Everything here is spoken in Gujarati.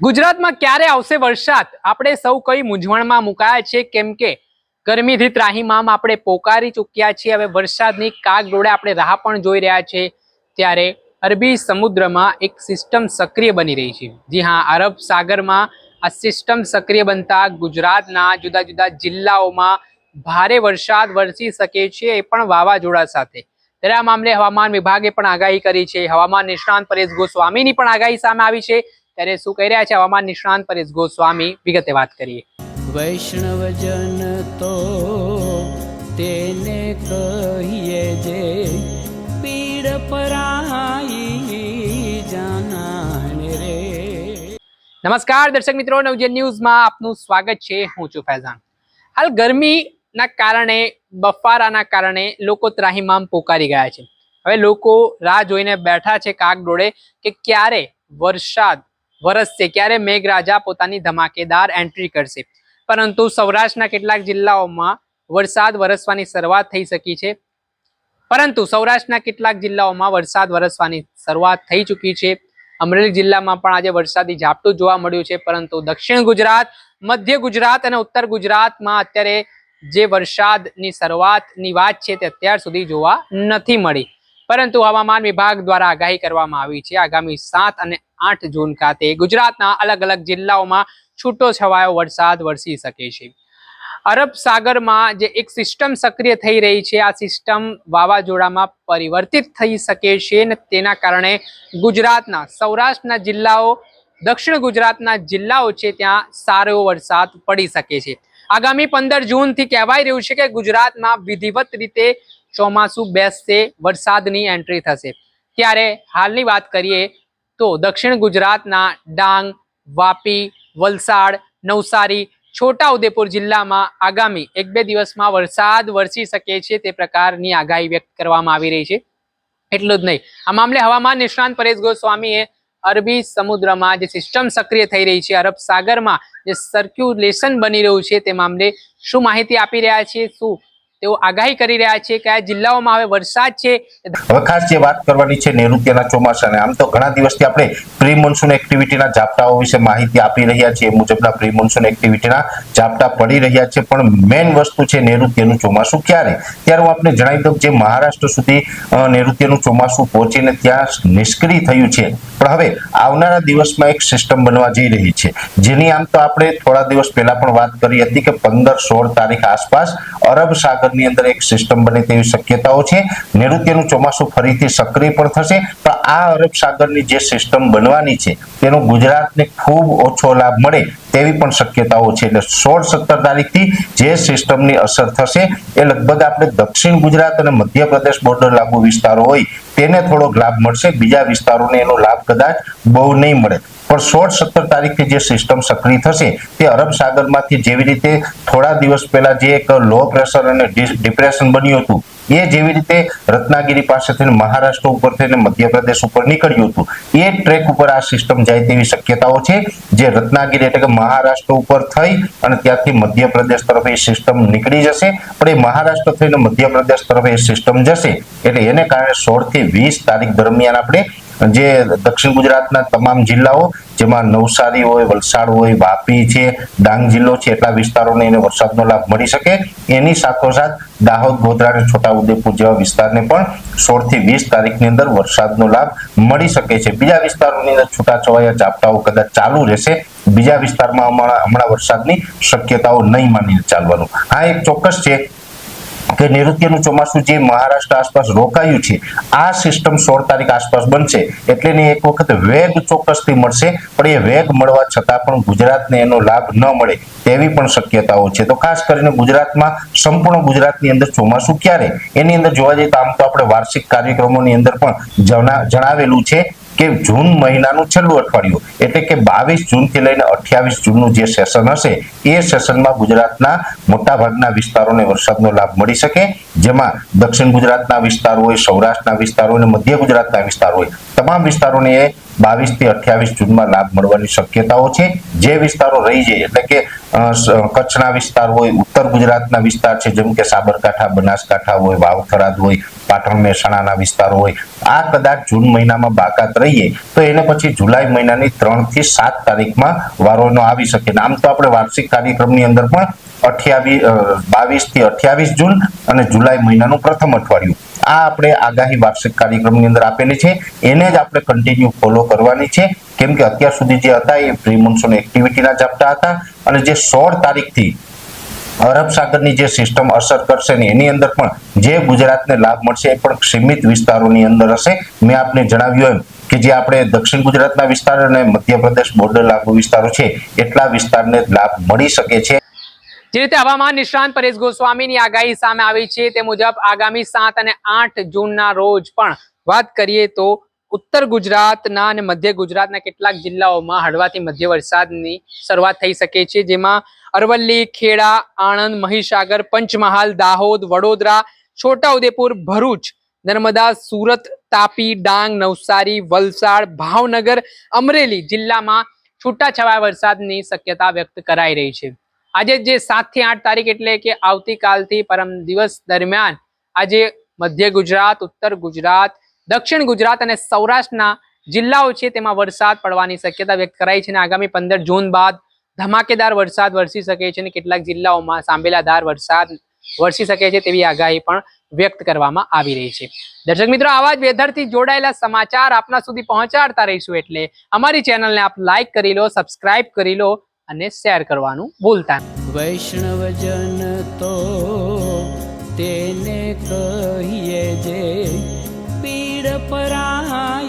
ગુજરાતમાં ક્યારે આવશે વરસાદ? આપણે સૌ કઈ મૂંઝવણમાં મુકાયા છે કેમ કે ગરમીથી ત્રાહીમામ આપણે પોકારી ચૂક્યા છીએ. હવે વરસાદની કાગ ડોળે આપણે રાહ પણ જોઈ રહ્યા છે ત્યારે અરબી સમુદ્રમાં એક સિસ્ટમ સક્રિય બની રહી છે. જી હા, અરબ સાગરમાં આ સિસ્ટમ સક્રિય બનતા ગુજરાતના જુદા જુદા જિલ્લાઓમાં ભારે વરસાદ વરસી શકે છે એ પણ વાવાઝોડા સાથે. ત્યારે આ મામલે હવામાન વિભાગે પણ આગાહી કરી છે. હવામાન નિષ્ણાંત પરેશ ગોસ્વામીની પણ આગાહી સામે આવી છે. ત્યારે શું કહી રહ્યા છે હવામાન નિષ્ણાંત પરેશ ગોસ્વામી? વિગતે વાત કરીએ. વૈષ્ણવજન તો તેને કહીએ જે પીડ પરાઈ જાનાને રે. નમસ્કાર દર્શક મિત્રો નવજન ન્યૂઝમાં આપનું સ્વાગત છે. હું છું ફૈઝાન. હાલ ગરમીના કારણે બફારાના કારણે લોકો ત્રાહીમામ પોકારી ગયા છે. હવે લોકો રાહ જોઈને બેઠા છે કાગડોળે કે ક્યારે વરસાદ વરસશે ક્યારે મેઘરાજા પોતાની ધમાકેદાર એન્ટ્રી કરશે. પરંતુ સૌરાષ્ટ્રના કેટલાક જિલ્લાઓમાં વરસાદ વરસવાની શરૂઆત થઈ શકી છે. પરંતુ સૌરાષ્ટ્રના કેટલાક જિલ્લાઓમાં વરસાદ વરસવાની શરૂઆત થઈ ચૂકી છે. અમરેલી જિલ્લામાં પણ આજે વરસાદી ઝાપટું જોવા મળ્યું છે. પરંતુ દક્ષિણ ગુજરાત, મધ્ય ગુજરાત અને ઉત્તર ગુજરાતમાં અત્યારે જે વરસાદની શરૂઆતની વાત છે તે અત્યાર સુધી જોવા નથી મળી. પરંતુ હવામાન વિભાગ દ્વારા આગાહી કરવામાં આવી છે. આગામી સાત અને આઠ જૂન ખાતે ગુજરાતના અલગ અલગ જિલ્લાઓમાં છૂટો છવાયો વરસાદ વરસી શકે છે. અરબ સાગરમાં જે એક સિસ્ટમ સક્રિય થઈ રહી છે, આ સિસ્ટમ વાવાઝોડામાં પરિવર્તિત થઈ શકે છે અને તેના કારણે ગુજરાતના, સૌરાષ્ટ્રના જિલ્લાઓ, દક્ષિણ ગુજરાતના જિલ્લાઓ છે ત્યાં સારો વરસાદ પડી શકે છે. આગામી પંદર જૂનથી કહેવાય રહ્યું છે કે ગુજરાતમાં વિધિવત રીતે ચોમાસું બેસશે, વરસાદની એન્ટ્રી થશે. ત્યારે હાલની વાત કરીએ તો દક્ષિણ ગુજરાતના ડાંગ, વાપી, વલસાડ, નવસારી છોટા ઉદેપુર જિલ્લામાં આગામી એક બે દિવસમાં વરસાદ વરસી શકે છે તે પ્રકારની આગાહી વ્યક્ત કરવામાં આવી રહી છે. એટલું જ નહીં. આ મામલે હવામાન નિષ્ણાંત પરેશ ગોસ્વામીએ અરબી સમુદ્રમાં જે સિસ્ટમ સક્રિય થઈ રહી છે, અરબ સાગરમાં જે સર્ક્યુલેશન બની રહ્યું છે તે મામલે શું માહિતી આપી રહ્યા છે શું તેઓ આગાહી કરી રહ્યા છે કે આ જિલ્લાઓમાં હવે વરસાદ છે. હવે ખાસ જે વાત કરવાની છે નૈઋત્યના ચોમાસાને, આમ તો ઘણા દિવસથી આપણે પ્રી મોન્સૂન એક્ટિવિટીના ઝાપટાઓ વિશે માહિતી આપી રહ્યા છીએ મુજબના પ્રી મોન્સૂન એક્ટિવિટીના ઝાપટા પડી રહ્યા છે. પણ મેઇન વસ્તુ છે નૈઋત્યનું ચોમાસું ક્યારે? ત્યારે હું આપને જણાવી દઉં જે મહારાષ્ટ્ર સુધી નૈઋત્યનું ચોમાસું પહોંચીને ત્યાં નિષ્ક્રિય થયું છે. પણ હવે આવનારા દિવસમાં એક સિસ્ટમ બનવા જઈ રહી છે. જેની આમ તો આપણે થોડા દિવસ પહેલા પણ વાત કરી હતી કે પંદર સોળ તારીખ આસપાસ અરબ સાગરની અંદર એક સિસ્ટમ બને તેવી શક્યતાઓ છે. નૈઋત્યનું ચોમાસું ફરીથી સક્રિય પણ થશે. પણ આ અરબ સાગરની જે સિસ્ટમ બનવાની છે, તેનો ગુજરાતને ખૂબ ઓછો લાભ મળે તેવી પણ શક્યતાઓ છે. એટલે સોળ સત્તર તારીખથી જે સિસ્ટમની અસર થશે, એ લગભગ આપણે દક્ષિણ ગુજરાત અને મધ્યપ્રદેશ બોર્ડર લાગુ વિસ્તારો હોય તેને થોડોક લાભ મળશે. બીજા વિસ્તારોને એનો લાભ કદાચ બહુ નહીં મળે. પણ સોળ સત્તર તારીખથી જે સિસ્ટમ સક્રિય થશે, તે અરબ સાગરમાંથી જેવી રીતે થોડા દિવસ પહેલા જે એક લો પ્રેશર અને ડિપ્રેશન બન્યું હતું, એ જેવી રીતે રત્નાગીરી પાસે થઈને મહારાષ્ટ્ર ઉપર થઈને મધ્યપ્રદેશ ઉપર નીકળ્યું હતું. એ ટ્રેક ઉપર આ સિસ્ટમ જાય તેવી શક્યતાઓ છે, જે રત્નાગીરી એટલે કે મહારાષ્ટ્ર ઉપર થઈ અને ત્યાંથી મધ્યપ્રદેશ તરફ એ સિસ્ટમ નીકળી જશે પણ એ મહારાષ્ટ્ર થઈને મધ્યપ્રદેશ તરફ એ સિસ્ટમ જશે. એટલે એને કારણે સોળથી વીસ તારીખ દરમિયાન આપણે જે દક્ષિણ ગુજરાતના તમામ જિલ્લાઓ જેમાં નવસારી હોય, વલસાડ હોય, વાપી છે, ડાંગ જિલ્લો છે, એટલા વિસ્તારોને એને વરસાદનો લાભ મળી શકે. એની સાથોસાથ દાહોદ, ગોધરા અને છોટાઉદેપુર જેવા વિસ્તારને પણ સોળથી વીસ તારીખની અંદર વરસાદનો લાભ મળી શકે છે. બીજા વિસ્તારોની અંદર છૂટાછવાયા ઝાપટાઓ કદાચ ચાલુ રહેશે. બીજા વિસ્તારમાં હમણાં હમણાં વરસાદની શક્યતાઓ નહીં માનીને ચાલવાનું. આ એક ચોક્કસ છે કે નૈઋત્યનું ચોમાસું જે મહારાષ્ટ્ર આસપાસ રોકાયું છે, આ સિસ્ટમ સોળ તારીખ આસપાસ બનશે. એટલે એને એક વખત વેગ ચોક્કસથી મળશે, પણ એ વેગ મળવા છતાં પણ ગુજરાતને એનો લાભ ન મળે તેવી પણ શક્યતાઓ છે. તો ખાસ કરીને ગુજરાતમાં, સંપૂર્ણ ગુજરાતની અંદર ચોમાસું ક્યારે? એની અંદર જોવા જઈએ તો આમ તો આપણે વાર્ષિક કાર્યક્રમોની અંદર પણ જણા- જણાવેલું છે કે જૂન મહિનાનું છેલ્લું અઠવાડિયું, એટલે કે બાવીસ જૂનથી લઈને અઠ્યાવીસ જૂનનું જે સેશન હશે, એ સેશનમાં ગુજરાતના મોટાભાગના વિસ્તારોને વરસાદનો લાભ મળી શકે. જેમાં દક્ષિણ ગુજરાતના વિસ્તાર હોય, સૌરાષ્ટ્રના વિસ્તાર હોય અને મધ્ય ગુજરાતના વિસ્તાર હોય. તમામ વિસ્તારોને એ બાવીસથી અઠ્યાવીસ જૂનમાં લાભ મળવાની શક્યતાઓ છે. જે વિસ્તારો રહી જાય, એટલે કે કચ્છના વિસ્તાર હોય, ઉત્તર ગુજરાતના વિસ્તાર છે, જેમ કે સાબરકાંઠા, બનાસકાંઠા હોય, વાવથરાદ હોય, પાટણ મહેસાણાના વિસ્તારો હોય, આ કદાચ જૂન મહિનામાં બાકાત રહીએ, તો એને પછી જુલાઈ મહિનાની ત્રણથી સાત તારીખમાં વારોનો આવી શકે. આમ તો આપણે વાર્ષિક કાર્યક્રમની અંદર પણ અઠ્યાવીસ બાવીસથી અઠ્યાવીસ જૂન અને જુલાઈ મહિનાનું પ્રથમ અઠવાડિયું. આ આપણે આગાહી વાર્ષિક કાર્યક્રમની અંદર આપેલી છે. એને જ આપણે કન્ટિન્યુ ફોલો કરવાની છે. કેમ કે અત્યાર સુધી જે હતા એ પ્રી મોન્સૂન એક્ટિવિટીના ઝાપટા હતા અને જે સોળ તારીખથી અરબ સાગરની જે સિસ્ટમ અસર કરશે ને એની અંદર પણ જે ગુજરાતને લાભ મળશે એ પણ સીમિત વિસ્તારોની અંદર હશે. મેં આપને જણાવ્યું એમ કે જે આપણે દક્ષિણ ગુજરાતના વિસ્તાર અને મધ્યપ્રદેશ બોર્ડર લાગુ વિસ્તારો છે, એટલા વિસ્તારને લાભ મળી શકે છે. જે રીતે હવામાન નિષ્ણાંત પરેશ ગોસ્વામીની આગાહી સામે આવી છે તે મુજબ આગામી સાત અને આઠ જૂનના રોજ પણ વાત કરીએ તો ઉત્તર ગુજરાતના અને મધ્ય ગુજરાતના કેટલાક જિલ્લાઓમાં હળવાથી મધ્ય વરસાદની શરૂઆત થઈ શકે છે. જેમાં અરવલ્લી, ખેડા, આણંદ, મહીસાગર, પંચમહાલ, દાહોદ, વડોદરા, છોટાઉદેપુર, ભરૂચ, નર્મદા, સુરત, તાપી, ડાંગ, નવસારી, વલસાડ, ભાવનગર, અમરેલી જિલ્લામાં છૂટાછવાયા વરસાદની શક્યતા વ્યક્ત કરાઈ રહી છે. આજે જે સાતથી આઠ તારીખ એટલે કે આવતીકાલથી પરમ દિવસ દરમિયાન આજે મધ્ય ગુજરાત, ઉત્તર ગુજરાત, દક્ષિણ ગુજરાત અને સૌરાષ્ટ્રના જિલ્લાઓ છે તેમાં વરસાદ પડવાની શક્યતા વ્યક્ત કરાઈ છે અને આગામી પંદર જૂન બાદ ધમાકેદાર વરસાદ વરસી શકે છે અને કેટલાક જિલ્લાઓમાં સાંભેલાધાર વરસાદ વરસી શકે છે તેવી આગાહી પણ વ્યક્ત કરવામાં આવી રહી છે. દર્શક મિત્રો, આવા જ વેધરથી જોડાયેલા સમાચાર આપના સુધી પહોંચાડતા રહીશું એટલે અમારી ચેનલને આપ લાઇક કરી લો સબસ્ક્રાઇબ કરી લો અને શેર કરવાનું ભૂલતા. વૈષ્ણવજન તો તેને કહીએ જે પીડ પરાઈ